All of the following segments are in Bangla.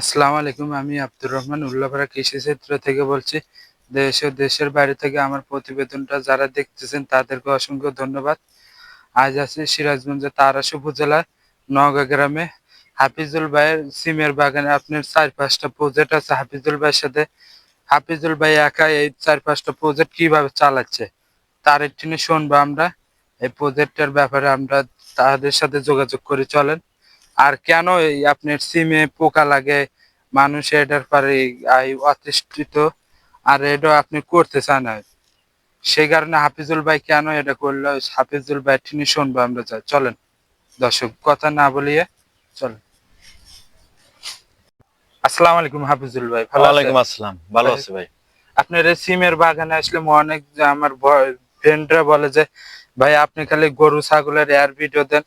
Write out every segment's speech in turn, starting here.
আসসালামু আলাইকুম, আমি আব্দুর রহমান উল্লাপাড়া কৃষি ক্ষেত্র থেকে বলছি। দেশ ও দেশের বাইরে থেকে আমার প্রতিবেদনটা যারা দেখতেছেন, তাদেরকে অসংখ্য ধন্যবাদ। আজ আছি সিরাজগঞ্জের তারাস উপজেলার নওগাঁ গ্রামে। হাফিজুল ভাইয়ের সিমের বাগানে আপনার চার পাঁচটা প্রজেক্ট আছে। হাফিজুল ভাইয়ের সাথে, হাফিজুল ভাই একা এই চার পাঁচটা প্রজেক্ট কীভাবে চালাচ্ছে, তার একটি শুনব আমরা। এই প্রজেক্টের ব্যাপারে আমরা তাদের সাথে যোগাযোগ করে চলেন। আর কেন এই আপনার সিমে পোকা লাগে? মানুষ এটার পরে অতিষ্ঠিত আর এটা আপনি করতে চান না। সেই কারণে হাফিজুল ভাই কেন এটা করল? হাফিজুল ভাই তিনি শুনব আমরা যাই চলেন। দর্শক কথা না বলিয়ে চলেন। আসসালামু আলাইকুম হাফিজুল ভাই? ওয়ালাইকুম আসসালাম ভালো আছি ভাই। আপনার এই সিমের বাগানে আসলে অনেক যে আমার ফ্রেন্ডরা বলে যে ভাই আপনি খালি গরু ছাগলের এয়ার ভিডিও দেন।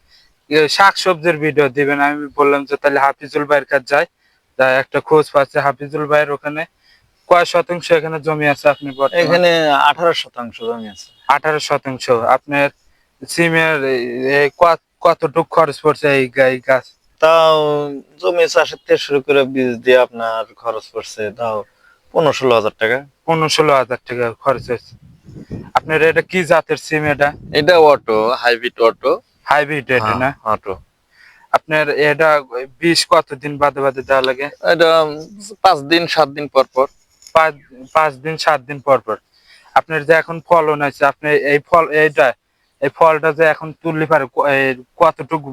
শাক সবজির ভিডিও দিবেন। আমি বললাম যে তাহলে হাফিজুল ভাইয়ের কাছে যাই। তাই একটা খোঁজ পাচ্ছে হাফিজুল ভাইয়ের ওখানে। কয় শতাংশ এখানে জমি আছে আপনি এখানে আঠারো শতাংশ জমি আছে। আঠারো শতাংশ। আপনার সিমের কতটুক খরচ পড়ছে এই গাছ? তাও জমি চাষের থেকে শুরু করে বীজ দিয়ে আপনার খরচ পড়ছে তাও পনেরো ষোলো হাজার টাকা। পনেরো ষোলো হাজার টাকা খরচ হয়েছে। আপনার এটা কি জাতের সিম এটা? এটা অটো হাইব্রিড অটো। হাইব্রিড এটা না? অটো আপনার এটা বিষ কতদিন বাদে বাদে দেওয়া লাগে? এটা পাঁচ দিন সাত দিন পর পর। পাঁচ দিন সাত দিন পর পর। আপনার যে এখন ফলন আছে আপনি এই ফল এইটা এই ফলটা যে এখন তুললে পারে কতটুকু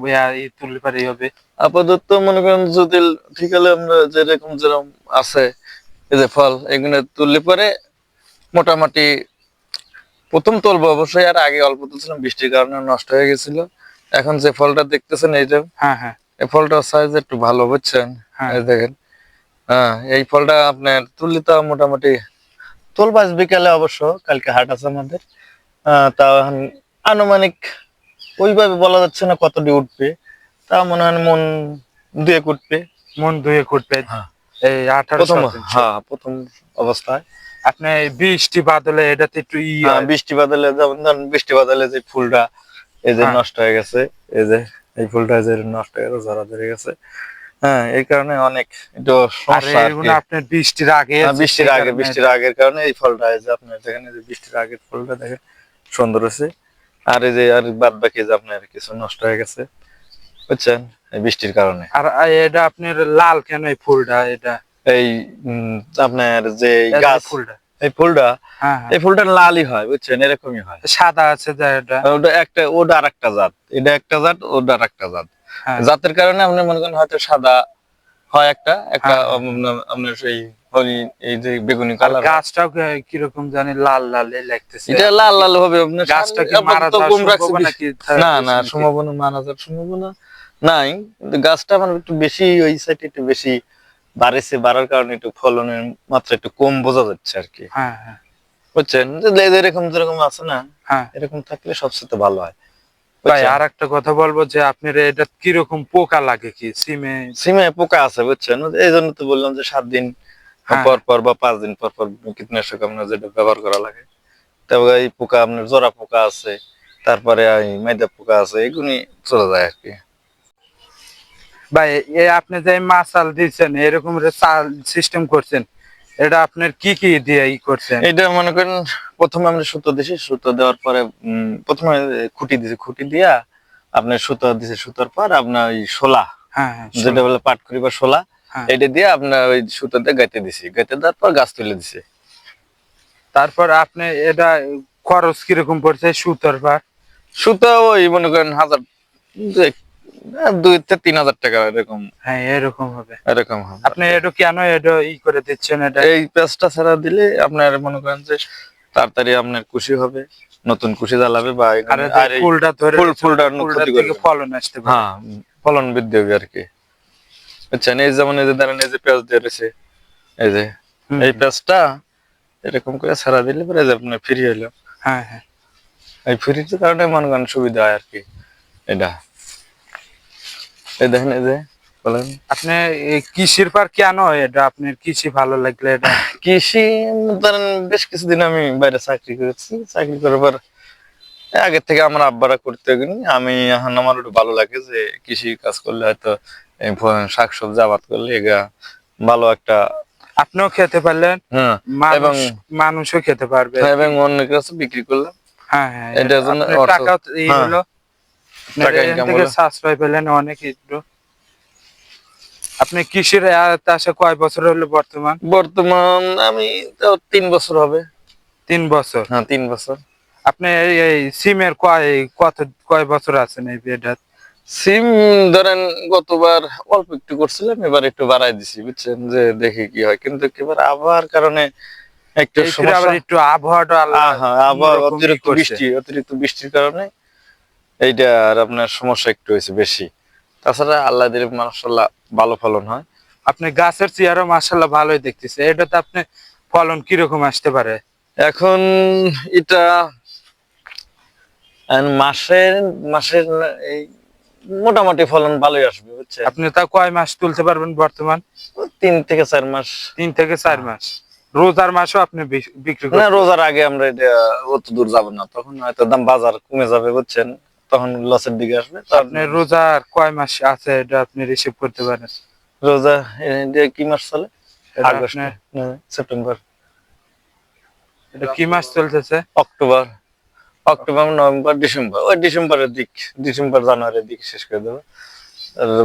তুললে পারে হবে? আপাতত মনে করেন যদি ঠিক হলে আমরা যেরকম যেরকম আছে এই যে ফল এগুলো তুললে পরে মোটামুটি প্রথম তুলবো অবশ্যই আর আগে অল্প তুলছিলাম বৃষ্টির কারণে নষ্ট হয়ে গেছিল। এখন যে ফলটা দেখতেছেন এইটা হ্যাঁ হ্যাঁ। এই ফলটার সাইজ একটু ভালো বুঝছেন? হ্যাঁ। এই দেখেন। হ্যাঁ এই ফলটা আপনার তুললে তো মোটামুটি তুলবাস বিকালে অবশ্য কালকে হাট আছে আমাদের। আহ, তা এখন আনুমানিক ওইভাবে বলা যাচ্ছে না কতটি উঠবে তা মনে হয় মন দুয়েক উঠবে। মন ধুয়ে করবে হ্যাঁ। এই আঠারো প্রথম হ্যাঁ প্রথম অবস্থায়। আপনি বৃষ্টি বাদলে এটাতে একটু হয়। বৃষ্টি বাদলে যেমন ধরেন বৃষ্টি বাদলে যে ফুলটা এই যে হ্যাঁ। নষ্ট হয়ে গেছে এই যে এই ফুলটা যে নষ্ট হয়ে গেছে ঝরা ধরে গেছে। হ্যাঁ এই কারণে অনেক একটু সমস্যা আপনার বৃষ্টির আগে হ্যাঁ, বৃষ্টির আগে কারণে। বৃষ্টির আগের কারণে এই ফলটা এই যে আপনার দেখেন এই যে বৃষ্টির আগের ফলটা দেখেন সুন্দর হয়েছে। আর এই যে আর বাদ বাকি যে আপনার কিছু নষ্ট হয়ে গেছে বুঝছেন? এই বৃষ্টির কারণে। আর এটা আপনার লাল কেন এই ফুলটা এটা? এই আপনার যে গাছ ফুলটা। এই ফুলটা? হ্যাঁ হ্যাঁ। এই ফুলটা লালই হয় বুঝছেন? এরকমই হয়। সাদা আছে ওটা একটা ওটা আর একটা জাত। এটা একটা জাত ওটা আর একটা জাত। হ্যাঁ। জাতের কারণে আপনি মনে করেন হয়তো সাদা হয় একটা একটা। আপনার- সেই এই যে বেগুনি কালার গাছটাও কীরকম জানি লাল লাল লাগতেছে। এটা লাল লাল হবে আপনার গাছটা কি মারা না না? সম্ভাবনা মারা যাওয়ার সম্ভাবনা নাই। কিন্তু গাছটা আমার একটু বেশি ওই সাইডে একটু বেশি বাড়েছে বাড়ার কারণে একটু ফলনের মাত্রা একটু কম বোঝা যাচ্ছে আর কি হ্যাঁ হ্যাঁ। বুঝছেন? এরকম যেরকম আছে না হ্যাঁ। এরকম থাকলে সবচেয়ে ভালো হয়। ভাই আর একটা কথা বলব যে আপনার এটা কীরকম পোকা লাগে কি? সিমে? সিমে পোকা আছে বুঝছেন? এই জন্য তো বললাম যে সাত দিন। পর পর বা পাঁচ দিন পর পর কীটনাশক আপনার যেটা ব্যবহার করা লাগে। তারপরে এই পোকা আপনার জোড়া পোকা আছে তারপরে এই মেদা পোকা আছে এগুলি চলে যায় আর কি ভাই এই আপনি যে মাসাল দিচ্ছেন এরকম চাল সিস্টেম করছেন এটা আপনার কি কি দিয়ে ই করছেন? এটা মনে করেন প্রথমে আমরা সুতো দিছি সুতো দেওয়ার পরে প্রথমে খুঁটি দিছি খুঁটি দিয়া আপনার সুতো দিছে সুতোর পর আপনার ওই শোলা হ্যাঁ হ্যাঁ যেটা বলে পাটকুড়ি বা শোলা হ্যাঁ। এটা দিয়ে আপনার ওই সুতোতে গাইতে দিছি। গাইতে দেওয়ার পর গাছ তুলে দিছে। তারপর আপনি এটা খরচ কীরকম পড়ছে সুতোর পার সুতো ওই মনে করেন হাজার দুই- থেকে তিন হাজার টাকা এরকম। হ্যাঁ এরকম হবে। এরকম হবে। আপনি এটা কেন এটা ই করে দিচ্ছেন এটা? এই পেঁচটা ছাড়া দিলে আপনার মনে করেন যে তাড়াতাড়ি আপনার খুশি হবে নতুন খুশি জ্বালাবে বা ফুলটা ধরে। ফলন আসতে হ্যাঁ ফলন বৃদ্ধি হবে আর কি। বুঝছেন? এই যেমন এই যে ধরেন এই যে পেঁয়াজ দিয়ে রয়েছে এই যে এই পেঁয়াজটা এরকম করে ছাড়া দিলে পরে যে আপনার ফ্রি হইল। হ্যাঁ হ্যাঁ। এই ফ্রির কারণে মনে করেন সুবিধা হয় আর কি এটা। এই দেখেন এই যে বলেন। আপনি কৃষির পার কেন এটা আপনার কৃষি ভালো লাগলে এটা? কৃষি ধরেন বেশ কিছুদিন আমি বাইরে চাকরি করেছি। চাকরি করার পর আগে থেকে আমার আব্বারা করতে গেনি আমি এখন আমার একটু ভালো লাগে যে কৃষি কাজ করলে হয়তো শাকসবজি আবাদ করলে এগা ভালো একটা আপনিও খেতে পারলেন হ্যাঁ এবং মানুষও খেতে পারবে। এবং অনেক কাছে বিক্রি করলাম। হ্যাঁ হ্যাঁ এটার জন্য এই হ্যাঁ। হলো। টাকা এখান হলো। সাশ্রয় পেলেন অনেক একটু। আপনি আসা কয় বছর হলো বর্তমান? বর্তমান আমি তিন বছর হবে। তিন বছর? হ্যাঁ তিন বছর। আপনি এই সিমের কয় কত কয় বছর আছেন এই বিয়েটা সিম ধরেন গতবার অল্প একটু করছিলাম এবার একটু বাড়াই দিছি বুঝছেন? যে দেখি কি হয়। কিন্তু এবার আবহাওয়ার কারণে একটু আবার সমস্যা। একটু আবহাওয়াটা আল্লাহ হ্যাঁ, আবহাওয়া অতিরিক্ত বৃষ্টি অতিরিক্ত বৃষ্টির কারণে এইটা আর আপনার সমস্যা একটু হয়েছে বেশি। তাছাড়া আল্লাহ দিলে মাসাল্লাহ ভালো ফলন হয়। আপনি গাছের চেয়ারও মাসাল্লাহ ভালোই দেখতেছে। এটাতে আপনি ফলন কীরকম আসতে পারে? এখন এটা মাসের মাসের এই মোটামুটি ফলন ভালোই আসবে বুঝছেন? আপনি তা কয় মাস তুলতে পারবেন বর্তমান? তিন থেকে চার মাস। তিন থেকে চার মাস। রোজার মাসও আপনি বিক- বিক্রি না করেন রোজার আগে আমরা এটা অত দূর যাব না তখন হয়তো দাম বাজার কমে যাবে বুঝছেন? তখন লসের দিকে আসবে আপনি রোজার কয় মাস আছে এটা আপনি রিসিভ করতে পারেন? রোজা কি মাস চলে? August September. এটা কি মাস চলতেছে? অক্টোবর। October November December. ওই ডিসেম্বরের দিক ডিসেম্বর জানুয়ারির দিক শেষ করে দেবো।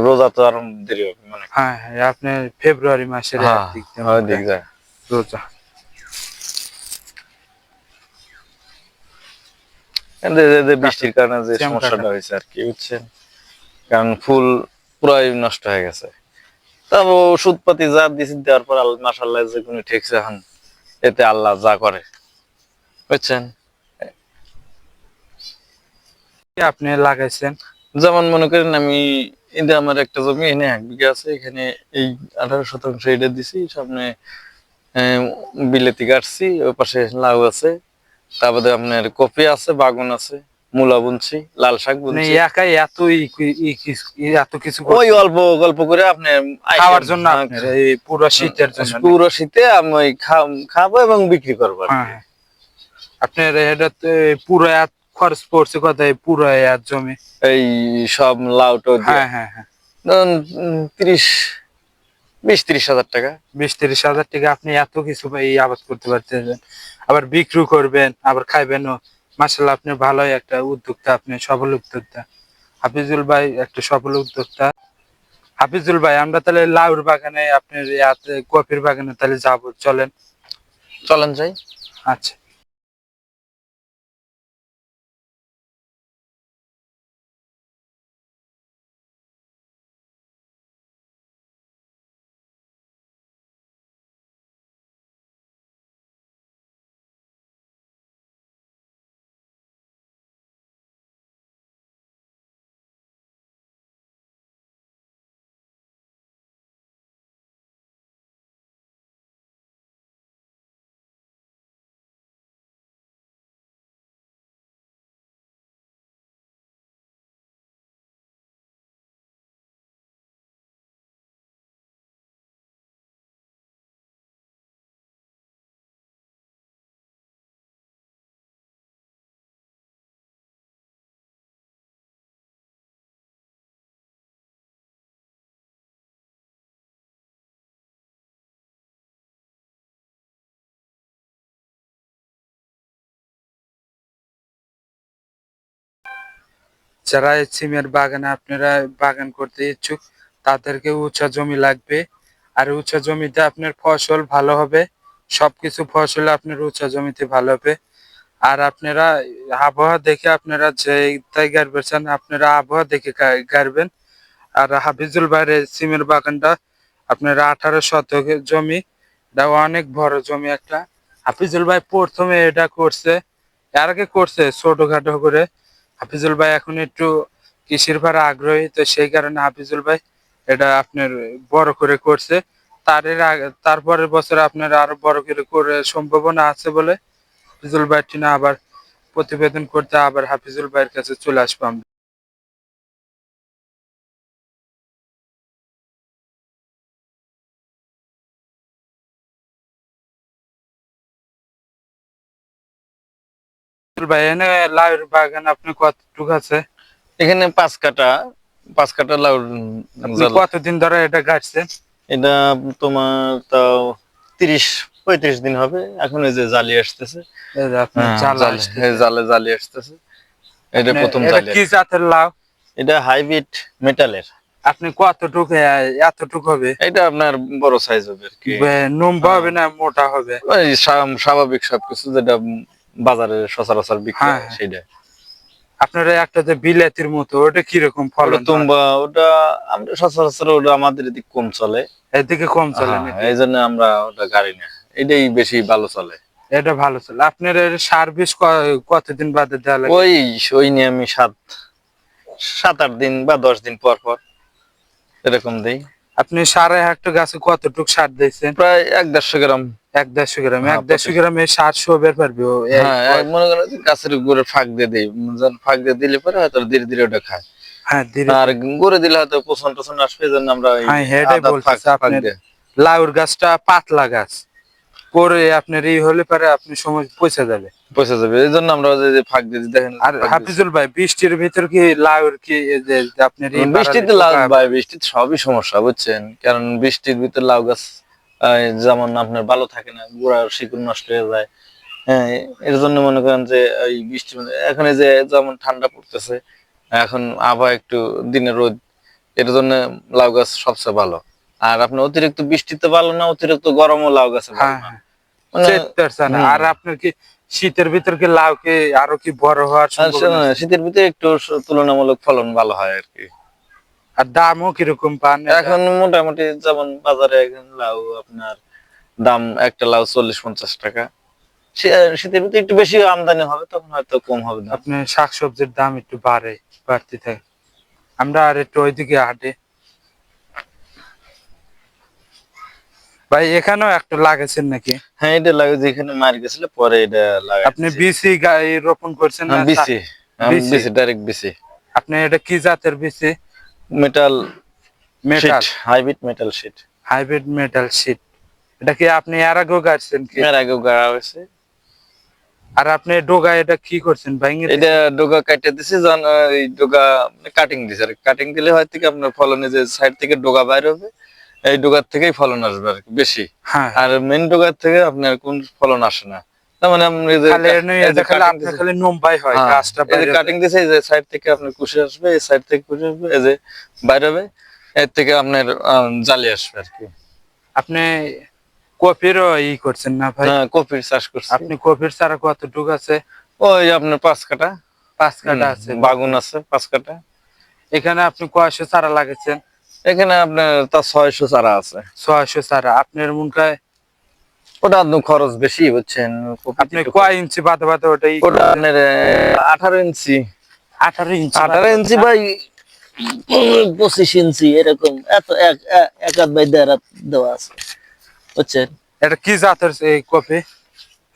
রোজা তো আরও দেরি হবে মানে হ্যাঁ হ্যাঁ আপনি ফেব্রুয়ারি মাসের হ্যাঁ, দিক রোজা কিন্তু এই যে- যে বৃষ্টির কারণে যে সমস্যাটা হয়েছে আর কি বুঝছেন? কারণ ফুল পুরাই নষ্ট হয়ে গেছে। তবে ওষুধ পাতি যা দেওয়ার পর আল্লাহ মাসাল্লাহ যে কোনো ঠিকছে এখন। এতে আল্লাহ যা করে বুঝছেন? আপনি লাগাইছেন? যেমন মনে করেন আমি এটা আমার একটা জমি এখানে এক বিঘা আছে এখানে এই আঠারো শতাংশ এটা দিছি সামনে আহ, বিলেতি কাটছি ওই পাশে লাউ আছে। তারপরে আপনার কপি আছে বাগুন আছে মূলা বুনছি লাল শাক বুনছি। একাই এত এত কিছু ওই অল্প গল্প করে আপনি খাওয়ার জন্য পুরো শীতের জন্য পুরো শীতে আমি ওই খাব এবং বিক্রি করব। হ্যাঁ হ্যাঁ। আপনার এটাতে পুরো এত খরচ পড়ছে কত পুরো এত জমি? এই সব লাউ টাউ হ্যাঁ হ্যাঁ হ্যাঁ। ধরুন তিরিশ বিশ তিরিশ হাজার টাকা। বিশ তিরিশ হাজার টাকা। আপনি এত কিছু এই আবাদ করতে পারতেছেন আবার বিক্রি করবেন আবার খাইবেনও। মাসাল্লাহ আপনি ভালোই একটা উদ্যোক্তা আপনি সফল উদ্যোক্তা। হাফিজুল ভাই একটা সফল উদ্যোক্তা। হাফিজুল ভাই আমরা তাহলে লাউর বাগানে আপনার কফির বাগানে তাহলে যাব। চলেন। চলেন যাই। আচ্ছা। যারা সিমের বাগানে আপনারা বাগান করতে ইচ্ছুক, তাদেরকে উঁচা জমি লাগবে। আর উঁচা জমিতে আপনার ফসল ভালো হবে। সবকিছু ফসল আপনার উঁচা জমিতে ভালো হবে। আর আপনারা আবহাওয়া দেখে আপনারা যে তাই গাড়বেন আপনারা আবহাওয়া দেখে গাড়বেন। আর হাফিজুল ভাইয়ের সিমের বাগানটা আপনারা আঠারো শতকের জমি। এটা অনেক বড় জমি একটা। হাফিজুল ভাই প্রথমে এটা করছে, এর আগে করছে ছোটখাটো করে। হাফিজুল ভাই এখন একটু কৃষির ভাড়া আগ্রহী, তো সেই কারণে হাফিজুল ভাই এটা আপনার বড় করে করছে। তার তারপরের বছর আপনার আরও বড় করে করে সম্ভাবনা আছে বলে হাফিজুল ভাইটি না আবার প্রতিবেদন করতে আবার হাফিজুল ভাইয়ের কাছে চলে আসব আমরা। ভাই এনে লাউয়ের বাগান আপনি কতটুকু আছে? এখানে পাঁচ কাটা পাঁচ কাটা লাউ কতদিন ধরে এটা গাছছেন এটা তোমার তাও তিরিশ পঁয়ত্রিশ দিন হবে। এখন এই যে জালি আসতেছে। হ্যাঁ, জালি- জালে আসতেছে। এটা প্রথম জালি কি জাতের লাউ? এটা হাইব্রিড মেটালের। আপনি কতটুকু এতটুকু হবে? এটা আপনার বড় সাইজ হবে আর কি। লম্বা হবে না মোটা হবে? স্বাভাবিক সবকিছু যেটা বাজারে সচরাচর বিক্রি হ্যাঁ, হয়। সেটা আপনার একটা যে বিলাতির মতো ওটা কীরকম ফল তুম্বা ওটা আমরা সচরাচর ওটা আমাদের এদিকে কম চলে। এদিকে কম চলে হ্যাঁ, এই জন্য আমরা ওটা গাড়ি না। এটাই বেশি ভালো চলে। এটা ভালো চলে। আপনার সার্ভিস কতদিন বাদে দেওয়া লাগে? ওই ওই নিয়ে আমি সাত সাত আট দিন বা দশ দিন পর পর এরকম দেই। আপনি সাড়ে হেক্টর গাছে কতটুক সার দিয়েছেন? প্রায় এক দেড়শো গ্রাম। এক দেড়শো গ্রাম হ্যাঁ, এক দেড়শো গ্রামে সার শোবের পারবে হ্যাঁ মনে করেন গাছের গোড়ে ফাঁক দিয়ে দিই ফাঁক দিয়ে দিলে পরে হয়তো ধীরে ধীরে ওটা খায় হ্যাঁ আর গড়ে দিলে হয়তো পোষণ টোষণ আসবে জন্য আমরা হ্যাঁ। দিয়ে। লাউর গাছটা পাতলা গাছ করে আপনার এই হলে পরে আপনি সময় পয়সা যাবে পয়সা যাবে এই জন্য আমরা যে ফাঁক দিয়ে দেখেন আর হাফিজুল ভাই বৃষ্টির ভিতর কি লাউর কি আপনার বৃষ্টিতে লাউ ভাই বৃষ্টিতে সবই সমস্যা বুঝছেন কারণ বৃষ্টির ভিতরে লাউ গাছ যেমন আপনার ভালো থাকে না গোড়ার শিকড় নষ্ট হয়ে যায় হ্যাঁ এর জন্য মনে করেন যে এই বৃষ্টি এখন এই যে যেমন ঠান্ডা পড়তেছে এখন আবহাওয়া একটু দিনে রোদ এর জন্য লাউ গাছ সবচেয়ে ভালো আর আপনার অতিরিক্ত বৃষ্টিতে ভালো না অতিরিক্ত গরমও লাউ গাছে হ্যাঁ। হ্যাঁ মানে। আর আপনার কি শীতের ভিতর কি লাউ কি আরও কি বড় হওয়ার? শীতের ভিতরে একটু তুলনামূলক ফলন ভালো হয় আর কি আর দামও কীরকম পান এখন মোটামুটি যেমন বাজারে এখন লাউ আপনার দাম একটা লাউ চল্লিশ পঞ্চাশ টাকা। শীতের ভিতরে একটু বেশি আমদানি হবে তখন হয়তো কম হবে না আপনার শাকসবজির দাম একটু বাড়ে বাড়তে থাকে। আমরা আর একটু ওইদিকে হাঁটে। ভাই এখানেও একটা লাগাইছেন নাকি? হ্যাঁ এটা লাগে যেখানে মার গেছিল পরে এটা লাগাই আপনি বিসি রোপণ করছেন না বিসি বিসি? বিসি ডাইরেক্ট বিসি আপনি এটা কি জাতের BC metal metal hybrid metal sheet hybrid metal sheet এটা কি আপনি এর আগেও গাড়ছেন কি? এর আগেও গাড়া হয়েছে। আর আপনি ডোগা এটা কি করছেন? ভাঙে এটা ডোগা কাটে দিছে আহ, এই ডোগা কাটিং দিছে আর কাটিং দিলে হয় থেকে আপনার ফলনে যে সাইড থেকে ডোগা বাইর হবে এই ডোগার থেকেই ফলন আসবে আর বেশি। হ্যাঁ। আর মেন ডোগার থেকে আপনার কোন ফলন আসে না। তার মানে আপনি যে খালি নম্বাই হয় গাছটা এই যে কাটিং দিছে এই যে সাইড থেকে আপনার কুশি আসবে এই সাইড থেকে কুশি আসবে এই যে বাইর হবে এর থেকে আপনার জালি আসবে আর কি। আপনি কপিরও ই করছেন না ভাই? হ্যাঁ কপির চাষ করছি। আপনি কপির চারা কতটুকু আছে? ওই আপনার পাঁচ কাটা পাঁচ কাটা আছে। বাগুন আছে পাঁচ কাটা এখানে আপনি কয়শো চারা লাগাচ্ছেন এখানে আপনার তার ছয়শো চারা আছে। ছয়শো চারা। আপনার মুনকায় ওটা খরচ বেশি বুঝছেন? আপনি কয় ইঞ্চি বাদে বাদে ওটা ওটা আপনার আঠারো ইঞ্চি। আঠারো ইঞ্চি আঠারো ইঞ্চি ভাই পঁচিশ ইঞ্চি এরকম। এত এক এক হাত বাই দেড় হাত দেওয়া আছে বুঝছেন? এটা কি জাতের এই কপি?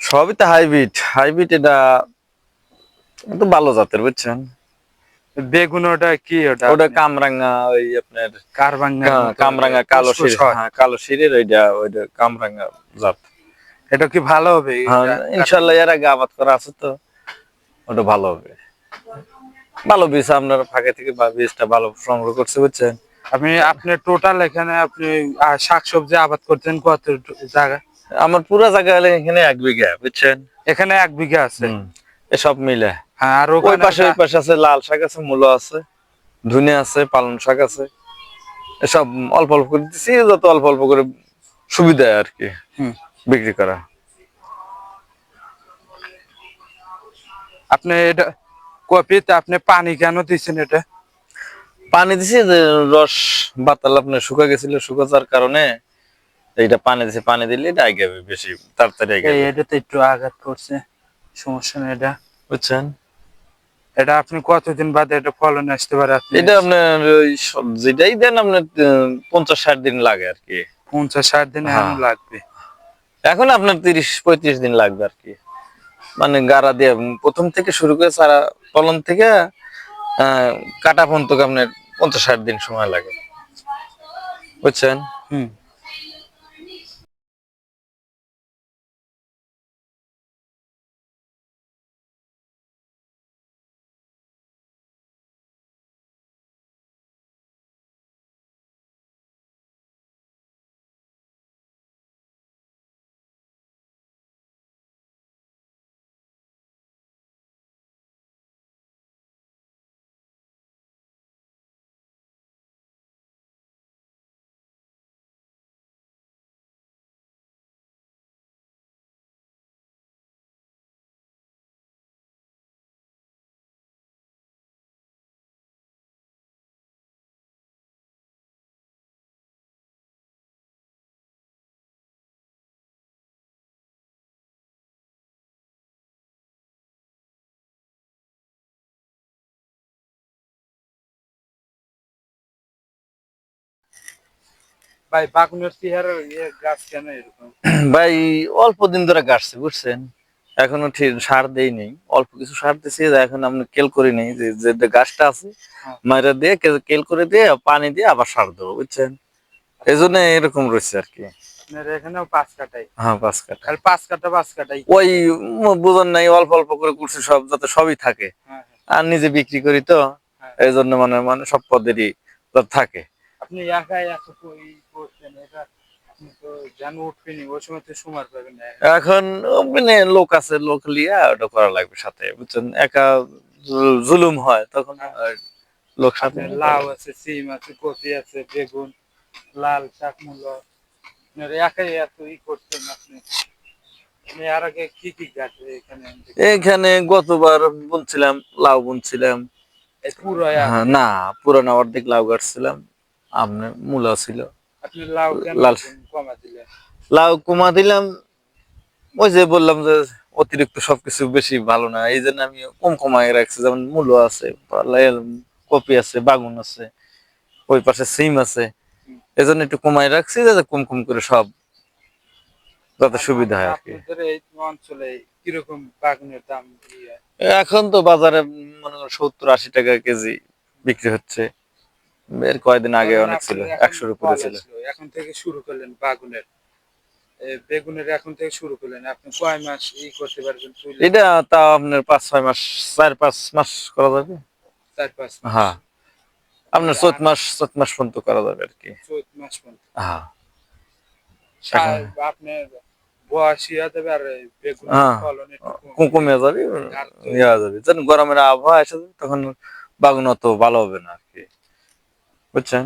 সবই তো হাইব্রিড। হাইব্রিড এটা ভালো জাতের বুঝছেন? বেগুন ওটা কি ওটা? ওটা কামরাঙ্গা ওই আপনার কারবাঙ্গা কা- কামরাঙ্গা কালো শির হ্যাঁ কালো শিরের ওইটা ওইটা কামরাঙ্গা জাত। এটা কি ভালো হবে? হ্যাঁ? ইনশাল্লাহ এর আগে আবাদ করা আছে তো। ওটা ভালো হবে। ভালো বীজ আপনার ফাঁকে থেকে বা বীজটা ভালো সংগ্রহ করছে বুঝছেন? আপনি আপনি টোটাল এখানে আপনি শাকসবজি আবাদ করতেন কত জায়গা? আমার পুরো জায়গা হলে এখানে এক বিঘা বুঝছেন? এখানে এক বিঘা আছে? এসব মিলে। হ্যাঁ আর ওই পাশে ওই পাশে আছে লাল শাক আছে মূলো আছে ধুনে আছে পালং শাক আছে। এসব অল্প অল্প করে দিচ্ছি যত অল্প অল্প করে সুবিধা আর কি। হুম। বিক্রি করা। আপনি এটা কপিতে আপনি পানি কেন দিচ্ছেন এটা? পানি দিছি রস বাতাল আপনার শুকা গেছিল শুকা যাওয়ার কারণে এইটা পানি দিছি পানি দিলে এটা আগে বেশি তাড়াতাড়ি আগে। এটাতে একটু আঘাত করছে সমস্যা নেই এটা। বুঝছেন? এটা আপনি কতদিন বাদে এটা ফলন আসতে পারে আপনি? এটা আপনার ওই যেটাই দেন আপনার পঞ্চাশ ষাট দিন লাগে আর কি। পঞ্চাশ ষাট দিন হ্যাঁ। লাগবে। এখন আপনার তিরিশ, পঁয়ত্রিশ দিন লাগবে আর কি। মানে গাড়া দিয়ে প্রথম থেকে শুরু করে সারা কলম থেকে কাটা পর্যন্ত আপনার পঞ্চাশ ষাট দিন সময় লাগে। বুঝছেন? হুম। ভাই বাগুনের চেহারা ইয়ে গাছ কেন এরকম? ভাই অল্প দিন ধরে গাছছে বুঝছেন? এখনও ঠিক সার দেই নেই। অল্প কিছু সার দিছি এখন আমরা কেল করি নেই। যে গাছটা আছে হ্যাঁ। মাইরা দিয়ে কেল করে দিয়ে পানি দিয়ে আবার সার দেবো বুঝছেন? এই জন্য এরকম রয়েছে আর কি। এখানেও পাঁচ কাটাই। হ্যাঁ পাঁচ কাটা। খালি পাঁচ কাটা পাঁচ কাটাই। ওই বুঝন নাই অল্প অল্প করে করছি সব যাতে সবই থাকে। হ্যাঁ হ্যাঁ। আর নিজে বিক্রি করি তো। এই জন্য মানে মানে সব পদেরই থাকে। আপনি একাই এত এখন মানে লোক আছে লোক লিয়া ওটা করা লাগবে সাথে বুঝছেন? একা জুলুম হয় তখন লোক সাথে লাউ আছে সিম আছে কপি আছে বেগুন লাল শাক মূলো। আপনার একাই এত ই করছেন আপনি। এখানে গতবার বুনছিলাম লাউ বুনছিলাম। পুরো হ্যাঁ, না পুরানো অর্ধেক লাউ গাছছিলাম আপনার মূলা ছিল। লাউ লাল। কমা দিলাম ওই যে বললাম যে অতিরিক্ত সবকিছু বেশি ভালো না এই জন্য আমি কম কমায় রাখছি যেমন মূলো আছে কপি আছে বাগুন আছে ওই পাশে সিম আছে এই জন্য একটু কমাই রাখছি যাতে কম কম করে সব যাতে সুবিধা হয় আর কি। অঞ্চলে কীরকম বাগুনের দাম? এখন তো বাজারে মনে করো সত্তর আশি টাকা কেজি বিক্রি হচ্ছে। এর কয়দিন আগে অনেক ছিল একশোর উপরে ছিল। এখন থেকে শুরু করলেন বাগুনের। বেগুনের এখন থেকে শুরু করলেন। আপনি কয় মাস ই করতে পারবেন এটা তাও আপনার পাঁচ ছয় মাস চার পাঁচ মাস করা যাবে। চার পাঁচ হ্যাঁ। আপনার চোদ্দ মাস চোদ্দ মাস পর্যন্ত করা যাবে আর কি। চৌদ্দ মাস পর্যন্ত। হ্যাঁ। আপনার হ্যাঁ। কম যাবে যাবে। যখন গরমের আবহাওয়া এসে তখন বাগুন অত ভালো হবে না আর কি। বুঝছেন